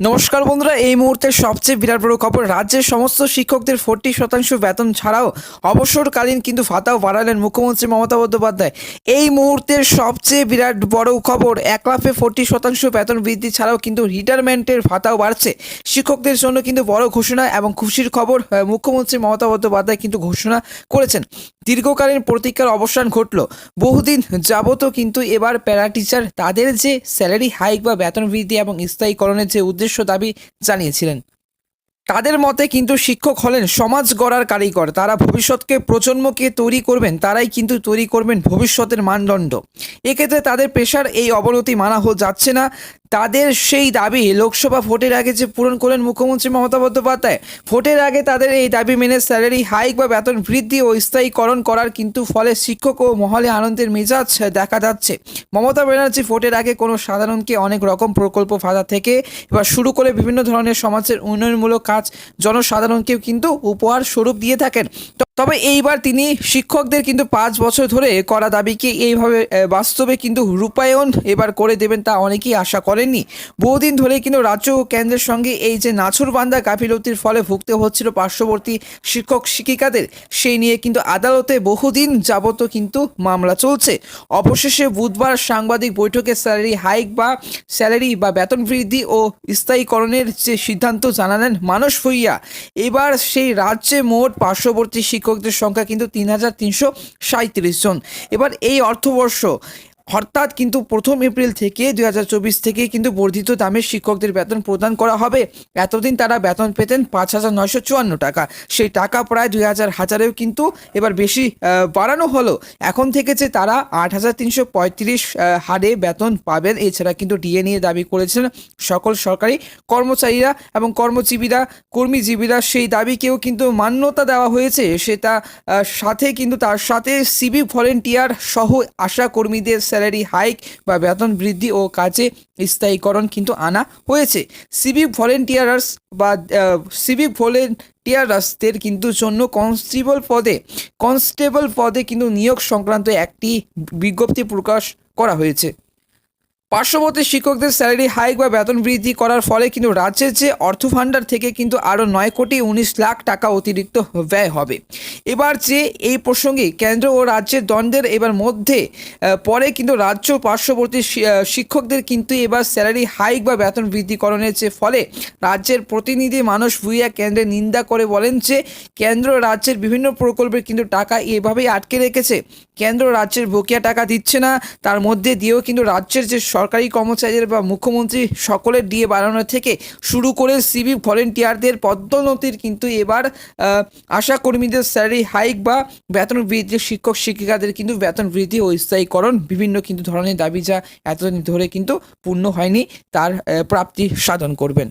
নমস্কার বন্ধুরা, এই মুহূর্তের সবচেয়ে বিরাট বড় খবর, রাজ্যের সমস্ত শিক্ষকদের ফোরটি শতাংশ বেতন ছাড়াও অবসরকালীন কিন্তু ভাতাও বাড়ালেন মুখ্যমন্ত্রী মমতা বন্দ্যোপাধ্যায়। এই মুহূর্তের সবচেয়ে বিরাট বড় খবর, এক লাফে ফোরটি শতাংশ বেতন বৃদ্ধি ছাড়াও কিন্তু রিটায়ারমেন্টের ভাতাও বাড়ছে। শিক্ষকদের জন্য কিন্তু বড় ঘোষণা এবং খুশির খবর মুখ্যমন্ত্রী মমতা বন্দ্যোপাধ্যায় কিন্তু ঘোষণা করেছেন। দীর্ঘকালীন প্রতীক্ষার অবসান ঘটল। বহুদিন যাবতও কিন্তু এবার প্যারা টিচার তাদের যে স্যালারি হাইক বা বেতন বৃদ্ধি এবং স্থায়ীকরণের যে উদ্দেশ্য দাবি জানিয়েছিলেন। তাদের মতে কিন্তু শিক্ষক হলেন সমাজ গড়ার কারিগর। তারা ভবিষ্যৎকে প্রজন্মকে তৈরি করবেন, তারাই কিন্তু তৈরি করবেন ভবিষ্যতের মানদণ্ড। এক্ষেত্রে তাদের পেশার এই অবনতি মানা হো যাচ্ছে না। তাদের সেই দাবি লোকসভা ভোটের আগে যে পূরণ করলেন মুখ্যমন্ত্রী মমতা বন্দ্যোপাধ্যায়, ভোটের আগে তাদের এই দাবি মেনে স্যালারি হাইক বা বেতন বৃদ্ধি ও স্থায়ীকরণ করার কিন্তু ফলে শিক্ষক ও মহলে আনন্দের মেজাজ দেখা যাচ্ছে। মমতা ব্যানার্জি ভোটের আগে কোনো সাধারণকে অনেক রকম প্রকল্প ভাতা থেকে এবার শুরু করে বিভিন্ন ধরনের সমাজের উন্নয়নমূলক কাজ জনসাধারণকেও কিন্তু উপহার স্বরূপ দিয়ে থাকেন। তবে এইবার তিনি শিক্ষকদের কিন্তু পাঁচ বছর ধরে করা দাবিকে এইভাবে বাস্তবে কিন্তু রূপায়ণ এবার করে দেবেন তা অনেকেই আশা করেননি। বহুদিন ধরে কিন্তু রাজ্য কেন্দ্রের সঙ্গে এই যে নাছুরবান্ধা গাফিলতির ফলে ভুগতে হচ্ছিল পার্শ্ববর্তী শিক্ষক শিক্ষিকাদের, সেই নিয়ে কিন্তু আদালতে বহুদিন যাবত কিন্তু মামলা চলছে। অবশেষে বুধবার সাংবাদিক বৈঠকে স্যালারি হাইক বা স্যালারি বা বেতন বৃদ্ধি ও স্থায়ীকরণের যে সিদ্ধান্ত জানালেন মানস ভুইয়া। এবার সেই রাজ্যে মোট পার্শ্ববর্তী শিক্ষকদের সংখ্যা কিন্তু তিন হাজার তিনশো জন। এবার এই অর্থবর্ষ অর্থাৎ কিন্তু প্রথম এপ্রিল থেকে দুই হাজার চব্বিশ থেকে কিন্তু বর্ধিত দামে শিক্ষকদের বেতন প্রদান করা হবে। এতদিন তারা বেতন পেতেন পাঁচ হাজার নয়শো চুয়ান্ন টাকা। সেই টাকা প্রায় দুই হাজার হাজারেও কিন্তু এবার বেশি বাড়ানো হলো। এখন থেকে যে তারা আট হাজার তিনশো পঁয়ত্রিশ হারে বেতন পাবেন, এছাড়া কিন্তু ডিএ নিয়ে দাবি করেছেন সকল সরকারি কর্মচারীরা এবং কর্মজীবীরা, কর্মীজীবীরা। সেই দাবিকেও কিন্তু মান্যতা দেওয়া হয়েছে। সেটা সাথে কিন্তু তার সাথে সিভিক ভলেন্টিয়ার সহ আশা কর্মীদের স্যালারি হাইক বা বেতন বৃদ্ধি ও কাজে স্থায়ীকরণ কিন্তু আনা হয়েছে। সিভিক ভলেন্টিয়ার্স বা সিভিক ভলেন্টিয়ার্সদের কিন্তু জন্য কনস্টেবল পদে কনস্টেবল পদে কিন্তু নিয়োগ সংক্রান্ত একটি বিজ্ঞপ্তি প্রকাশ করা হয়েছে। পার্শ্ববর্তী শিক্ষকদের স্যালারি হাইক বা বেতন বৃদ্ধি করার ফলে কিন্তু রাজ্যের যে অর্থ ভাণ্ডার থেকে কিন্তু আরও নয় কোটি উনিশ লাখ টাকা অতিরিক্ত ব্যয় হবে। এবার যে এই প্রসঙ্গে কেন্দ্র ও রাজ্যের দ্বন্দ্বের এবার মধ্যে পরে কিন্তু রাজ্য পার্শ্ববর্তী শিক্ষকদের কিন্তু এবার স্যালারি হাইক বা বেতন বৃদ্ধিকরণের যে ফলে রাজ্যের প্রতিনিধি মানুষ ভুইয়া কেন্দ্রের নিন্দা করে বলেন যে, কেন্দ্র রাজ্যের বিভিন্ন প্রকল্পের কিন্তু টাকা এভাবেই আটকে রেখেছে। কেন্দ্র রাজ্যের বকেয়া টাকা দিচ্ছে না, তার মধ্যে দিয়েও কিন্তু রাজ্যের যে সরকারি কর্মচারীদের বা মুখ্যমন্ত্রী সকলের ডিএ বাড়ানো থেকে শুরু করে সিভিক ভলেন্টিয়ারদের পদোন্নতির কিন্তু এবার আশাকর্মীদের আশা কর্মীদের স্যালারি হাইক বা বেতন বৃদ্ধি শিক্ষক শিক্ষিকাদের কিন্তু বেতন বৃদ্ধি ও স্থায়ীকরণ বিভিন্ন কিন্তু ধরনের দাবি যা এতদিন ধরে কিন্তু পূর্ণ হয়নি, তার প্রাপ্তি সাধন করবেন।